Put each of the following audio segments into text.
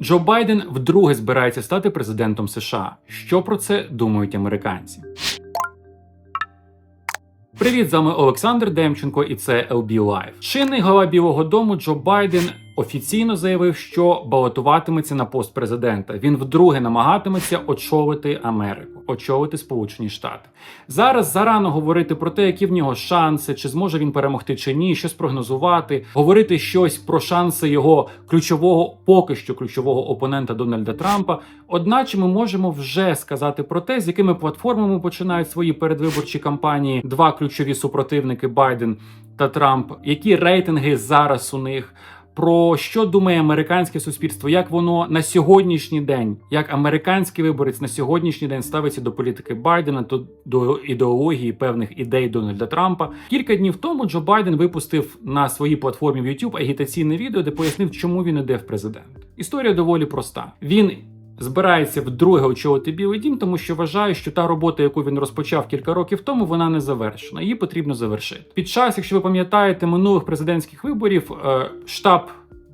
Джо Байден вдруге збирається стати президентом США. Що про це думають американці? Привіт, з вами Олександр Демченко, і це LB Live. Чинний глава Білого Дому Джо Байден офіційно заявив, що балотуватиметься на пост президента. Він вдруге намагатиметься очолити Америку, очолити Сполучені Штати. Зараз зарано говорити про те, які в нього шанси, чи зможе він перемогти чи ні, що спрогнозувати, говорити щось про шанси його ключового, поки що ключового опонента Дональда Трампа. Одначе ми можемо вже сказати про те, з якими платформами починають свої передвиборчі кампанії два ключові супротивники Байден та Трамп, які рейтинги зараз у них. Про що думає американське суспільство, як воно на сьогоднішній день, як американський виборець на сьогоднішній день ставиться до політики Байдена, то до ідеології певних ідей Дональда Трампа. Кілька днів тому Джо Байден випустив на своїй платформі в YouTube агітаційне відео, де пояснив, чому він іде в президент. Історія доволі проста. Він збирається вдруге очолити Білий Дім, тому що вважає, що та робота, яку він розпочав кілька років тому, вона не завершена. Її потрібно завершити. Під час, якщо ви пам'ятаєте, минулих президентських виборів е, штаб.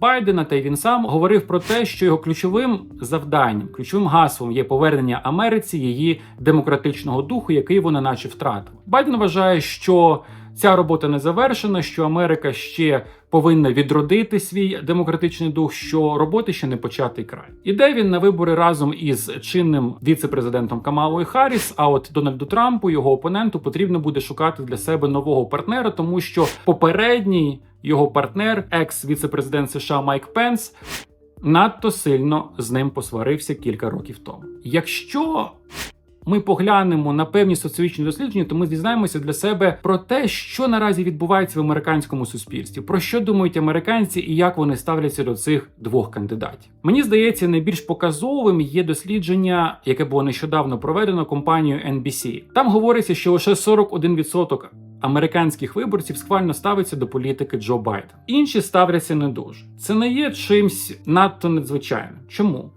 Байдена та й він сам говорив про те, що його ключовим завданням, ключовим гаслом є повернення Америці її демократичного духу, який вона наче втратила. Байден вважає, що ця робота не завершена, що Америка ще повинна відродити свій демократичний дух, що роботи ще не початий край. Іде він на вибори разом із чинним віце-президентом Камалою Харріс. А от Дональду Трампу, його опоненту, потрібно буде шукати для себе нового партнера, тому що попередній його партнер, екс-віце-президент США Майк Пенс, надто сильно з ним посварився кілька років тому. Якщо ми поглянемо на певні соціологічні дослідження, то ми дізнаємося для себе про те, що наразі відбувається в американському суспільстві, про що думають американці і як вони ставляться до цих двох кандидатів. Мені здається, найбільш показовим є дослідження, яке було нещодавно проведено компанією NBC. Там говориться, що лише 41% Американських виборців схвально ставиться до політики Джо Байдена. Інші ставляться не дуже. Це не є чимсь надто надзвичайним. Чому?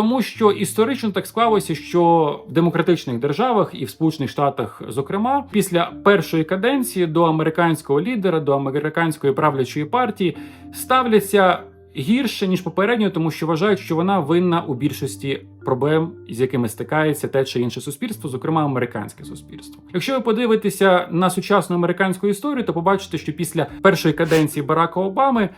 Тому що історично так склалося, що в демократичних державах і в Сполучених Штатах, зокрема, після першої каденції до американського лідера, до американської правлячої партії ставляться гірше ніж попередньо, тому що вважають, що вона винна у більшості проблем, з якими стикається те чи інше суспільство, зокрема американське суспільство. Якщо ви подивитеся на сучасну американську історію, то побачите, що після першої каденції Барака Обами.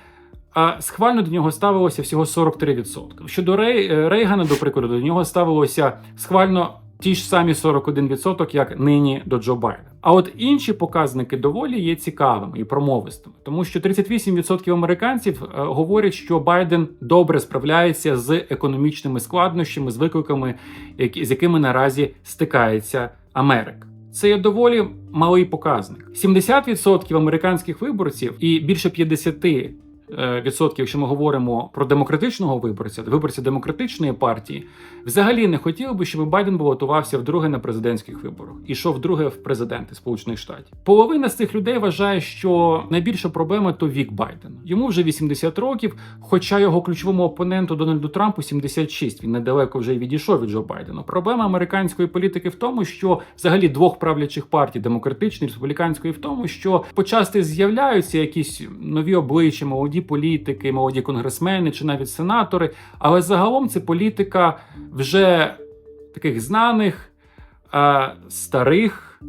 А схвально до нього ставилося всього 43%. Щодо Рей, е, Рейгана, до прикладу, до нього ставилося схвально ті ж самі 41%, як нині до Джо Байдена. А от інші показники доволі є цікавими і промовистими, тому що 38% американців е, говорять, що Байден добре справляється з економічними складнощами, з викликами, з якими наразі стикається Америка. Це є доволі малий показник. 70% американських виборців і більше 50% е, відсотків, якщо ми говоримо про демократичного виборця, виборця демократичної партії, взагалі не хотіли би, щоб Байден балотувався вдруге на президентських виборах і йшов вдруге в президенти Сполучених Штатів. Половина з цих людей вважає, що найбільша проблема то вік Байдена. Йому вже 80 років, хоча його ключовому опоненту Дональду Трампу 76. Він недалеко вже й відійшов від Джо Байдена. Проблема американської політики в тому, що взагалі двох правлячих партій демократичної республіканської в тому, що почасти з'являються якісь нові обличчя, молоді політики, молоді конгресмени чи навіть сенатори. Але загалом це політика вже таких знаних е, старих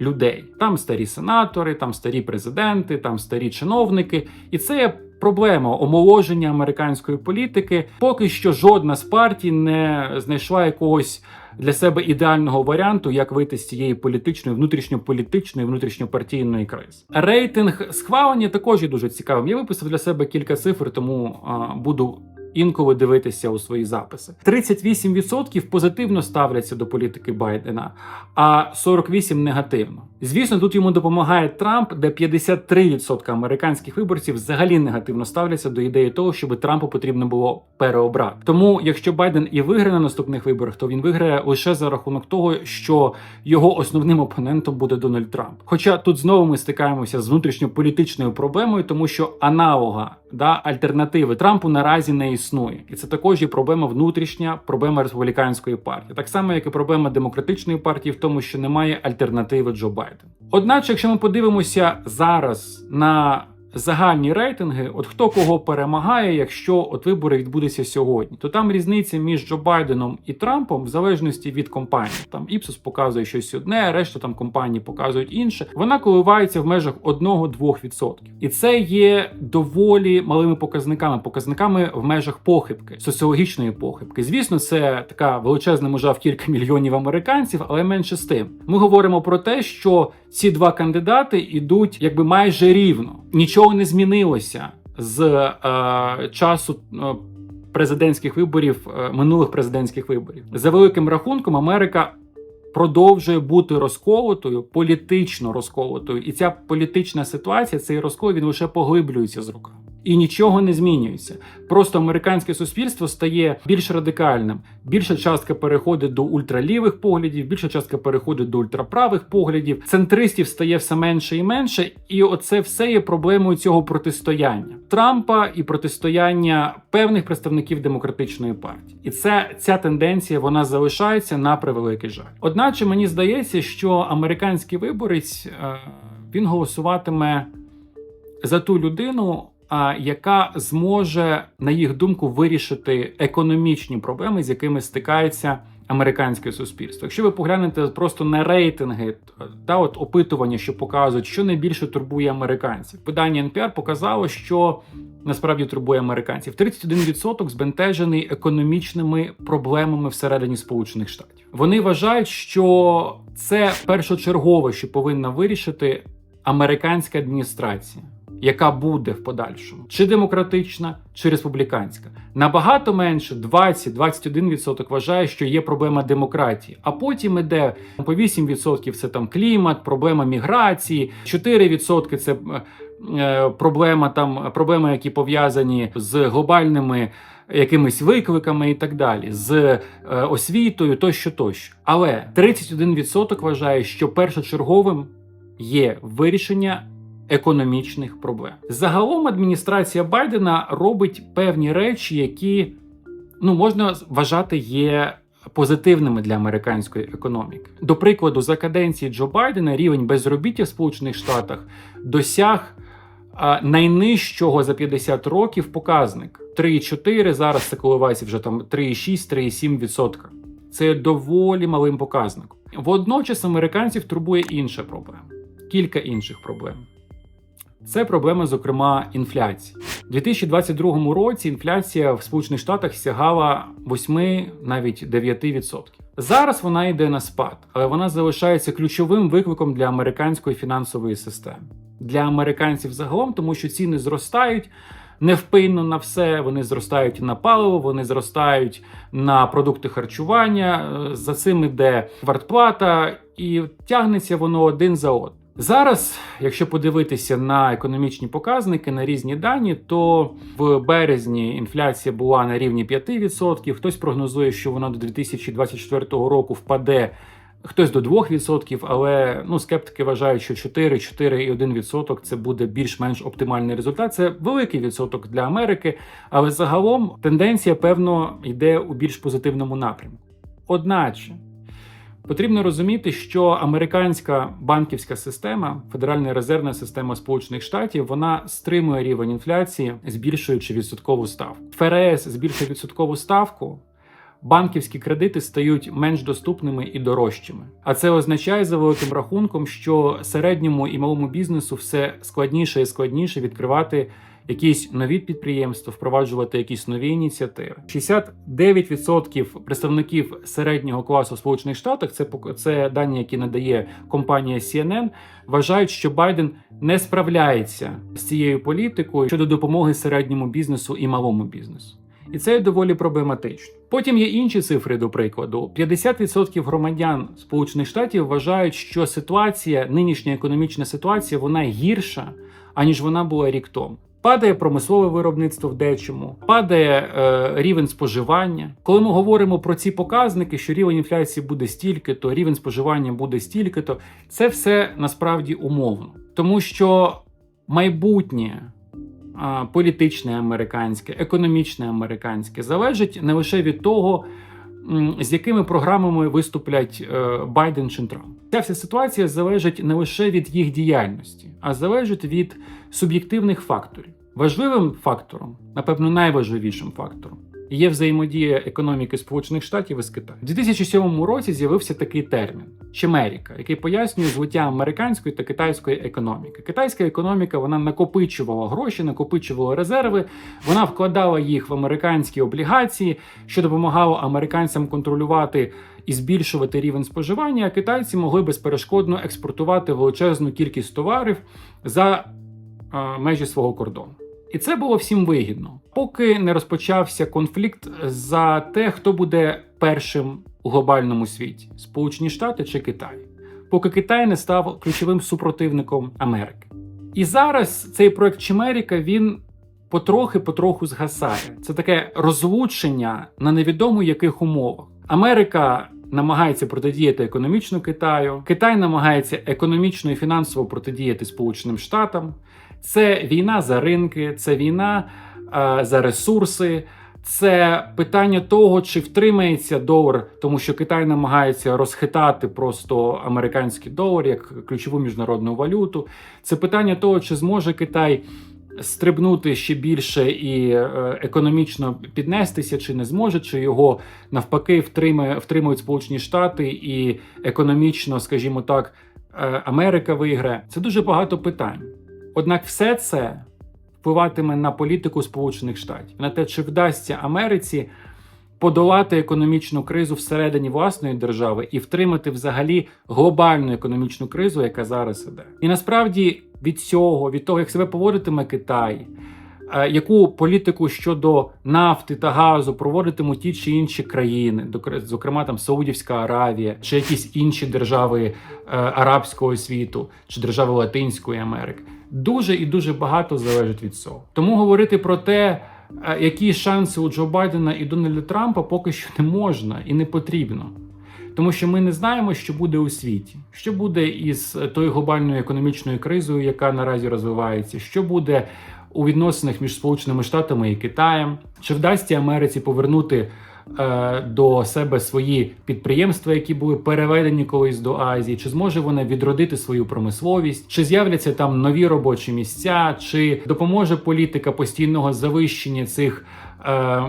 людей. Там старі сенатори, там старі президенти, там старі чиновники, і це проблема омоложення американської політики. Поки що жодна з партій не знайшла якогось для себе ідеального варіанту, як вийти з цієї політичної, внутрішньополітичної, внутрішньопартійної кризи. Рейтинг схвалення також є дуже цікавим. Я виписав для себе кілька цифр, тому а, буду. Інколи дивитися у свої записи. 38% позитивно ставляться до політики Байдена, а 48% негативно. Звісно, тут йому допомагає Трамп, де 53% американських виборців взагалі негативно ставляться до ідеї того, щоб Трампу потрібно було переобрати. Тому, якщо Байден і виграє на наступних виборах, то він виграє лише за рахунок того, що його основним опонентом буде Дональд Трамп. Хоча тут знову ми стикаємося з внутрішньополітичною проблемою, тому що аналога да альтернативи Трампу наразі не існує, і це також є проблема внутрішня, проблема республіканської партії, так само як і проблема демократичної партії, в тому, що немає альтернативи Джо Байден. Одначе, якщо ми подивимося зараз на загальні рейтинги, от хто кого перемагає, якщо от вибори відбудуться сьогодні, то там різниця між Джо Байденом і Трампом в залежності від компанії. Там Іпсос показує щось одне, решта там компанії показують інше. Вона коливається в межах 1-2%. І це є доволі малими показниками, показниками в межах похибки, соціологічної похибки. Звісно, це така величезна межа в кілька мільйонів американців, але менше з тим. Ми говоримо про те, що ці два кандидати ідуть якби майже рівно. Нічого не змінилося з е, часу. е, Президентських виборів е, минулих президентських виборів за великим рахунком Америка продовжує бути розколотою, політично розколотою, і ця політична ситуація, цей розкол він лише поглиблюється з руками. І нічого не змінюється. Просто американське суспільство стає більш радикальним. Більша частка переходить до ультралівих поглядів, більша частка переходить до ультраправих поглядів. Центристів стає все менше і менше, і оце все є проблемою цього протистояння Трампа і протистояння певних представників демократичної партії. І це ця тенденція вона залишається на превеликий жаль. Одначе мені здається, що американський виборець е, він голосуватиме за ту людину. Яка зможе, на їх думку, вирішити економічні проблеми, з якими стикається американське суспільство? Якщо ви поглянете просто на рейтинги та от опитування, що показують, що найбільше турбує американців, видання NPR показало, що насправді турбує американців 31% збентежений економічними проблемами всередині Сполучених Штатів. Вони вважають, що це першочергове, що повинна вирішити американська адміністрація яка буде в подальшому, чи демократична, чи республіканська. Набагато менше 20-21% вважає, що є проблема демократії. А потім іде по 8% це там клімат, проблема міграції, 4% це е, проблема там проблеми, які пов'язані з глобальними. Якимись викликами і так далі, з е, освітою, тощо тощо. Але 31% вважає, що першочерговим є вирішення економічних проблем. Загалом адміністрація Байдена робить певні речі, які ну можна вважати є. Позитивними для американської економіки, до прикладу, за каденції Джо Байдена рівень безробіття в Сполучених Штатах досяг найнижчого за 50 років показник 3,4, Зараз це коливається вже там 3,6-3,7%. Це доволі малим показником. Водночас американців турбує інша проблема, кілька інших проблем. Це проблема, зокрема, інфляції. У 2022 році інфляція в Сполучених Штатах сягала 8, навіть 9%. Зараз вона йде на спад, але вона залишається ключовим викликом для американської фінансової системи, для американців загалом, тому що ціни зростають. Невпинно на все, вони зростають на паливо, вони зростають на продукти харчування. За цим іде квартплата, і тягнеться воно один за одним. Зараз, якщо подивитися на економічні показники, на різні дані, то в березні інфляція була на рівні 5%, Хтось прогнозує, що вона до 2024 року впаде. Хтось до 2%, але ну скептики вважають, що 4, 4,1% це буде більш-менш оптимальний результат. Це великий відсоток для Америки, але загалом тенденція, певно, йде у більш позитивному напрямку. Одначе. Потрібно розуміти, що американська банківська система, федеральна резервна система Сполучених Штатів, вона стримує рівень інфляції, збільшуючи відсоткову ставку. ФРС збільшує відсоткову ставку. Банківські кредити стають менш доступними і дорожчими. А це означає за великим рахунком, що середньому і малому бізнесу все складніше і складніше відкривати якісь нові підприємства, впроваджувати якісь нові ініціативи. 69% представників середнього класу в Сполучених Штатах, це це дані, які надає компанія CNN, вважають, що Байден не справляється з цією політикою щодо допомоги середньому бізнесу і малому бізнесу. І це доволі проблематично. Потім є інші цифри, до прикладу: 50% громадян Сполучених Штатів вважають, що ситуація, нинішня економічна ситуація, вона гірша аніж вона була рік тому. Падає промислове виробництво в дечому, падає е, рівень споживання. Коли ми говоримо про ці показники, що рівень інфляції буде стільки, то рівень споживання буде стільки, то це все насправді умовно, тому що майбутнє е, політичне американське, економічне американське залежить не лише від того, з якими програмами виступлять е, Байден чи Трамп. Ця вся ситуація залежить не лише від їх діяльності, а залежить від суб'єктивних факторів. Важливим фактором, напевно, найважливішим фактором. Є взаємодія економіки Сполучених Штатів із Китаєм. У 2007 році з'явився такий термін Чемеріка, який пояснює звуття американської та китайської економіки. Китайська економіка вона накопичувала гроші, накопичувала резерви, вона вкладала їх в американські облігації, що допомагало американцям контролювати і збільшувати рівень споживання. Китайці могли безперешкодно експортувати величезну кількість товарів за межі свого кордону. І це було всім вигідно, поки не розпочався конфлікт за те, хто буде першим у глобальному світі: Сполучені Штати чи Китай, поки Китай не став ключовим супротивником Америки. І зараз цей проект Чимеріка він потрохи-потроху згасає. Це таке розлучення на невідомо яких умовах. Америка намагається протидіяти економічно Китаю, Китай намагається економічно і фінансово протидіяти Сполученим Штатам. Це війна за ринки, це війна е, за ресурси, це питання того, чи втримається долар, тому що Китай намагається розхитати просто американський долар як ключову міжнародну валюту. Це питання того, чи зможе Китай стрибнути ще більше і е, економічно піднестися, чи не зможе, чи його навпаки втримає, втримують Сполучені Штати і економічно, скажімо так, е, Америка виграє. Це дуже багато питань. Однак все це впливатиме на політику Сполучених Штатів, на те, чи вдасться Америці подолати економічну кризу всередині власної держави і втримати взагалі глобальну економічну кризу, яка зараз іде. І насправді від цього, від того, як себе поводитиме Китай, яку політику щодо нафти та газу проводитимуть ті чи інші країни, зокрема там Саудівська Аравія, чи якісь інші держави е, арабського світу, чи держави Латинської Америки, дуже і дуже багато залежить від цього. Тому говорити про те, е, які шанси у Джо Байдена і Дональда Трампа, поки що не можна і не потрібно. Тому що ми не знаємо, що буде у світі, що буде із е, тою глобальною економічною кризою, яка наразі розвивається, що буде у відносинах між Сполученими Штатами і Китаєм, чи вдасться Америці повернути е, до себе свої підприємства, які були переведені колись до Азії, чи зможе вона відродити свою промисловість, чи з'являться там нові робочі місця, чи допоможе політика постійного завищення цих. е,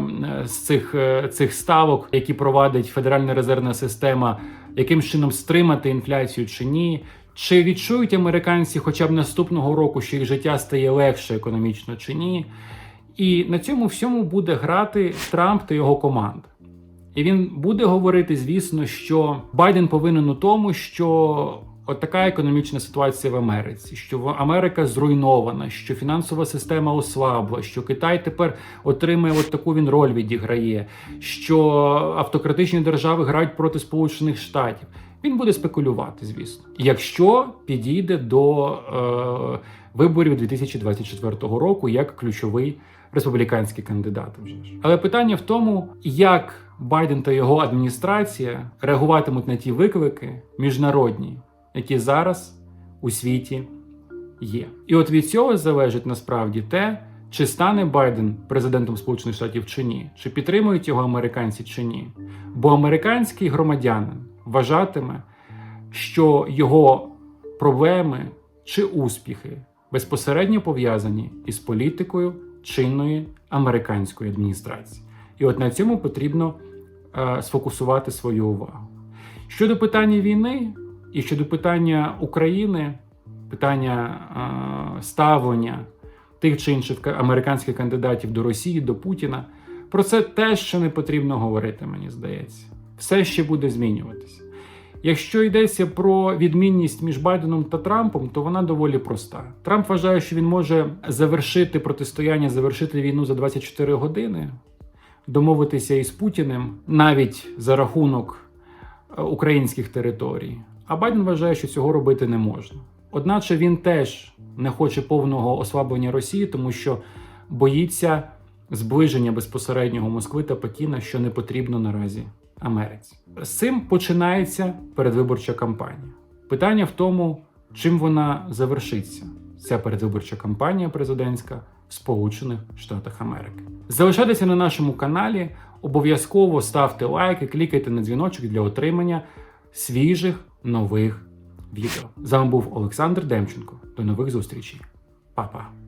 З цих, е, цих ставок, які провадить Федеральна резервна система, яким чином стримати інфляцію чи ні? Чи відчують американці хоча б наступного року, що їх життя стає легше економічно чи ні? І на цьому всьому буде грати Трамп та його команда. І він буде говорити, звісно, що Байден повинен у тому, що от така економічна ситуація в Америці, що Америка зруйнована, що фінансова система ослабла, що Китай тепер отримує от таку він роль відіграє, що автократичні держави грають проти Сполучених Штатів. Він буде спекулювати, звісно, якщо підійде до е, виборів 2024 року як ключовий республіканський кандидат. Але питання в тому, як Байден та його адміністрація реагуватимуть на ті виклики міжнародні, які зараз у світі є. І от від цього залежить насправді те, чи стане Байден президентом Сполучених Штатів чи ні, чи підтримують його американці чи ні. Бо американський громадянин вважатиме, що його проблеми чи успіхи безпосередньо пов'язані із політикою чинної американської адміністрації. І от на цьому потрібно е, сфокусувати свою увагу. Щодо питання війни і щодо питання України, питання е, ставлення тих чи інших американських кандидатів до Росії, до Путіна, про це теж ще не потрібно говорити, мені здається. Все ще буде змінюватися. Якщо йдеться про відмінність між Байденом та Трампом, то вона доволі проста. Трамп вважає, що він може завершити протистояння, завершити війну за 24 години, домовитися із Путіним навіть за рахунок е, українських територій. А Байден вважає, що цього робити не можна. Одначе він теж не хоче повного ослаблення Росії, тому що боїться зближення безпосереднього Москви та Пекіна, що не потрібно наразі Америці. З цим починається передвиборча кампанія. Питання в тому, чим вона завершиться, ця передвиборча кампанія президентська в Сполучених Штатах Америки. Залишайтеся на нашому каналі. Обов'язково ставте лайки, клікайте на дзвіночок для отримання свіжих нових відео. З вами був Олександр Демченко. До нових зустрічей. Па-па.